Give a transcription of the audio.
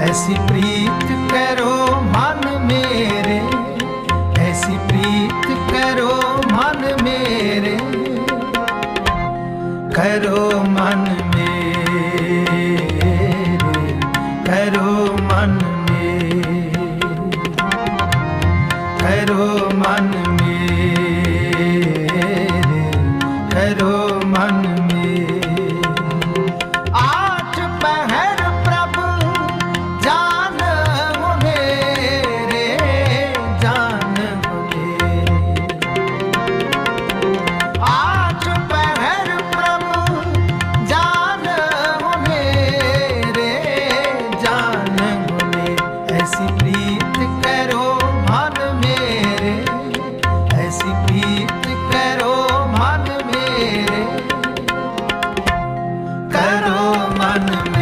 ਐਸੀ ਪ੍ਰੀਤ ਕਰੋ ਮਨ ਮੇਰੇ ਐਸੀ ਪ੍ਰੀਤ ਕਰੋ ਮਨ ਮੇਰੇ ਕਰੋ ਮਨ ਮੇਰੇ ਕਰੋ ਮਨ ਮੇਰੇ ਕਰੋ ਮਨ Thank you.